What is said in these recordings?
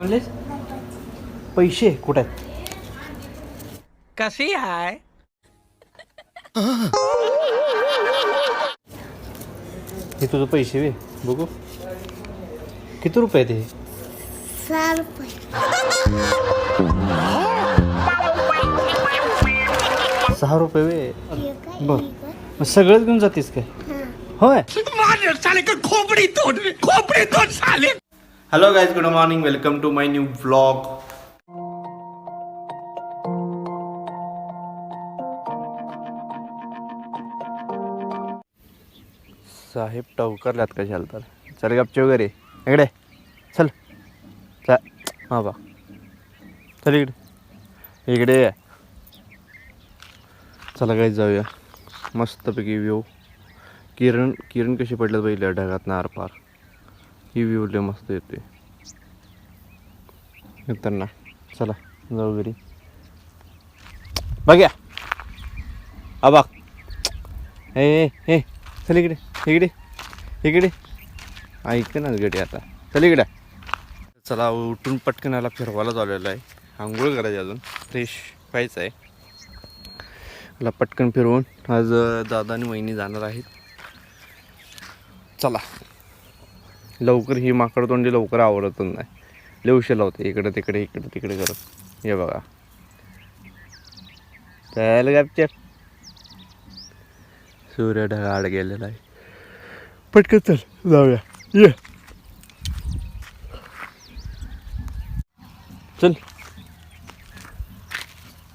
म्हणलेस पैसे कुठे आहेत? कशी आहे? हे तुझं पैसे वे बघू. किती रुपये हे? सहा रुपये. सहा रुपये वे. बघ? मग सगळंच घेऊन जातेस काय? हा. होय? साले का खोपडी तोड खोपडी तोड साले. Hello guys good morning welcome to my new blog साहेब टवकरल्यात कशाला तर चल गपचे वगैरे इकडे. चल. चल. हा बा. चल इकडे. इकडे चला काय जाऊया. मस्तपैकी व्यू किरण किरण कशी पडल्यात पहिल्या ढगात नारपार. ही व्ह्यू लय मस्त येते. येताना चला जाऊ घरी. बघ्या. आबा हे हे ए चल इकडे इकडे इकडे. ऐक ना गडी आता. चल इकडे. चला उठून पटकन आला फिरवायला चाललेला आहे. आंघोळ करायची अजून. फ्रेश व्हायचं आहे. मला पटकन फिरवून आज दादा आणि वहिनी जाणार आहेत. चला. लवकर ही माकड तोंडी लवकर आवडतच नाही. लय उशीर लावते. इकडे तिकडे इकडे तिकडे करत. हे बघा. त्याला गपचर सूर्य ढगाड गेलेला आहे. पटकन चल. जाऊया. ये. चल.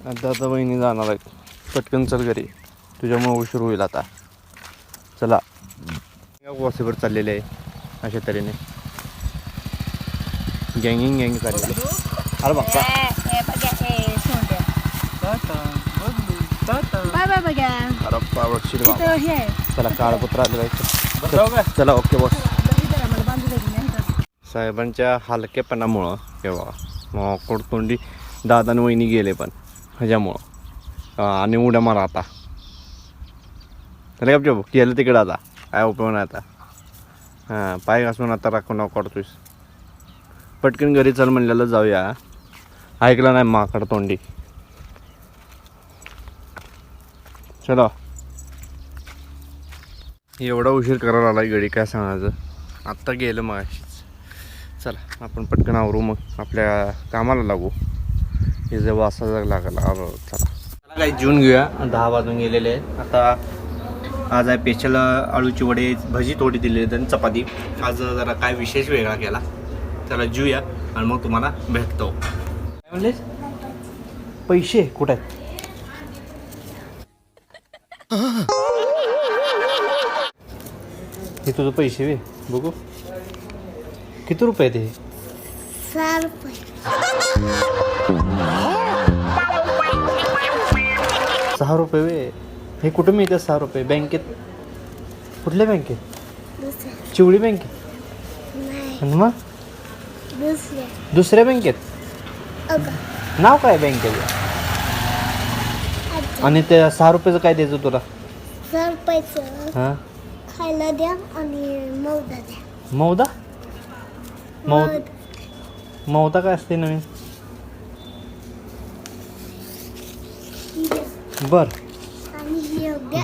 आता आता बहिणी जाणार आहेत. पटकन चल घरी. तुझ्यामुळे उशीर होईल आता. चला. वॉसीवर चाललेले आहे. अशा तऱ्हेने गँगिंग गँग चाललेली आहे. अरे बाप्पा बाय बाय बघा अरे पावडशीर बाबा तर हे चला काळपत्र आलेलं आहे चला ओके बॉस साहेबांच्या हलकेपणामुळं किंवा मग कोडतोंडी दादा आणि वहिनी गेले पण ह्याच्यामुळं अं, आणि उड्या मारा आता त्याला गपचूप केलं तिकडं आता काय उपयोग नाही आता हां पाय घासून आता राखून नाव काढतोयस. पटकन घरी चल म्हणलेलं जाऊया. ऐकलं नाही माकड तोंडी. चला. एवढा उशीर करायला आला गडी काय सांगायचं? आत्ता गेलं मग चला आपण पटकन आवरू मग. आपल्या कामाला लागू. हे जे वासाचा लागला चला. चला काही जेवून घेऊया. दहा वाजून गेलेले आहेत. आता आज आहे पेशल आळूची वडे भजी थोडी दिलेली आणि चपाती. आज जरा काय विशेष वेगळा केला चला जेऊया आणि मग तुम्हाला भेटतो. काय म्हणलेस? पैसे कुठे आहेत? हे तुझं पैसे वे बघू. किती रुपये रुपये. सहा रुपये वे. हे कुठं मिळतं सहा रुपये? बँकेत? कुठल्या बँकेत? चिवळी बँकेत? मग? दुसऱ्या. बँकेत? नाव काय बँकेचं? अच्छा आणि त्या सहा रुपयाचं काय द्यायचं तुला? सहा रुपयाचं. हां? खायला द्या आणि मौदा द्या. मौदा? मौ मौद. काय असते नवीन. बर.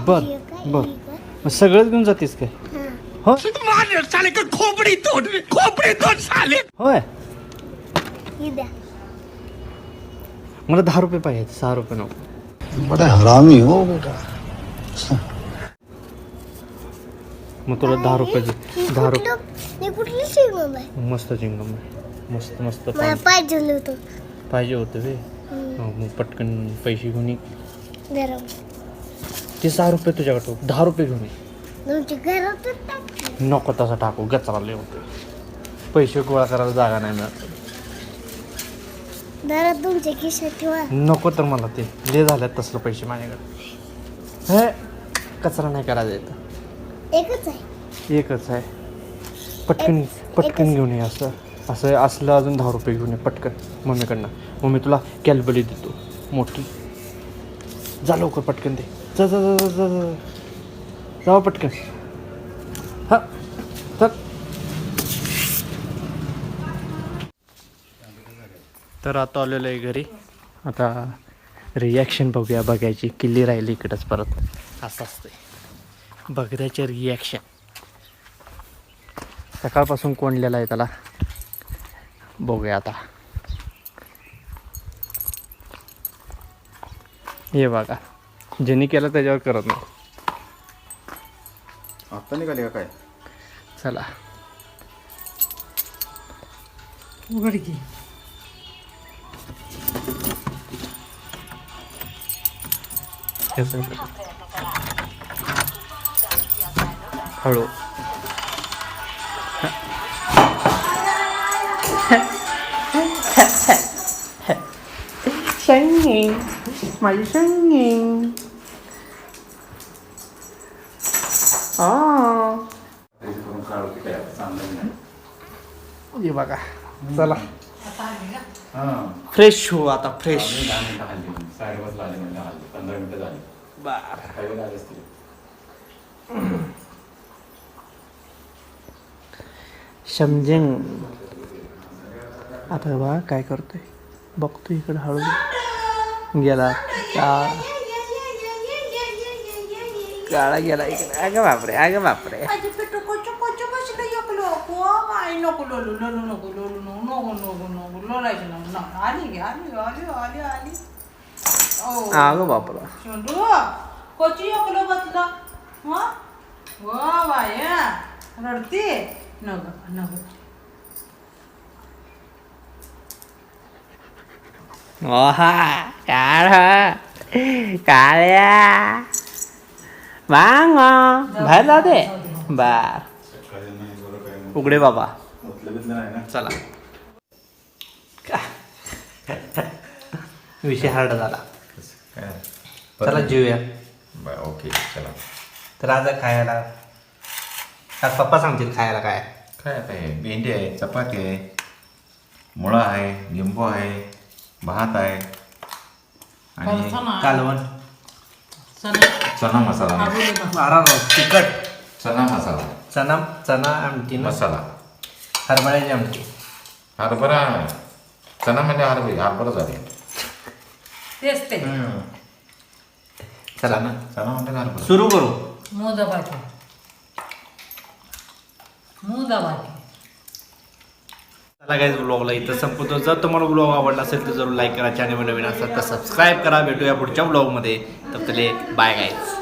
बर, बर. मग सगळंच घेऊन जातेस काय? हा. हो? माझे साले का खोपडी तोड खोपडी तोड साले होय. मला दहा रुपये पाहिजे सहा रुपये नको. बड़ा हरामी हो बेटा. मग तुला दहा रुपयाची दहा रुपये कुठलं कुठलं चिंगम आहे? मस्त चिंगम आहे. मस्त मस्त पाहिजे. होतं. पाहिजे होतं वे मग पटकन पैसे घेऊन ते सहा रुपये तुझ्याकडे ठेव. दहा रुपये घेऊन ये. तुमच्या घरातच टाक नको तसा टाकू गचरा लय होते पैसे गोळा करायला जागा नाही मिळत. घरात तुमच्या खिशात ठेवा. नको तर मला ते. ले झाल्यात तसलं पैसे माझ्याकडे. हे कचरा नाही करायचा येतं एकच आहे. एकच आहे. पटकन पटकन घेऊन ये असं. असं असलं अजून दहा रुपये घेऊन ये पटकन. मम्मीकडनं. मम्मी तुला कॅलबली देतो. मोठी. जा लवकर पटकन दे. जा जा जा जा जा. जावा पटकन. हां चल. तर आता आलेलो आहे घरी. आता रिॲक्शन बघूया बघायची किल्ली राहिली इकडंच परत. असं असते बघण्याचे रिॲक्शन सकाळपासून कोंडलेला आहे त्याला? बघूया आता. हे बघा. ज्यांनी केलं त्याच्यावर करत नाही. आता निघाली का काय? चला. उघड की. हळू. माझी संगी हे. बघा चला. फ्रेश हो आता फ्रेश समजेन आता बघा काय करतोय? बघतो इकडं हळू गेला. का काळा गेला इकडे अगं बापरे अगं बापरे माझे पेटो कोचो कोचो बसलं एकलो को बाय नको लोलू लोलू नको लोलू नको नको नको नको लोलायचं नको ना आली गे आली आली आली आली ओ अगं बापरा चंदू कोची एकलो बसला हा वा बाया रडते नग नग ओहा काळ काळ्या वांग बाहेर जाऊ दे बर उघडे बाबा चला विषय हार्ड झाला काय चला जेऊया बरं ओके चला तर आज खायला आज पप्पा सांगतील खायला काय काय आहे भेंडी आहे चपाती आहे मुळा आहे लिंबू आहे भात आहे आणि कालवण चना मसाला. बारा तिखट. चना मसाला. चना चना आमटी ना? मसाला. हरभऱ्याची आमटी. हरभरा. चना म्हणजे हरभरी हरभरा झाली. तेच ते. चला. चना चना म्हणजे हरभरा. सुरू करू. मोदा बाकी मोदा बाकी चला ब्लॉगला इथं संपवतो. जर तुम्हाला ब्लॉग आवडला असेल तर जरूर लाईक करा. चॅनल नवीन असेल तर सबस्क्राईब करा. भेटूया पुढच्या ब्लॉगमध्ये तर बाय गाईज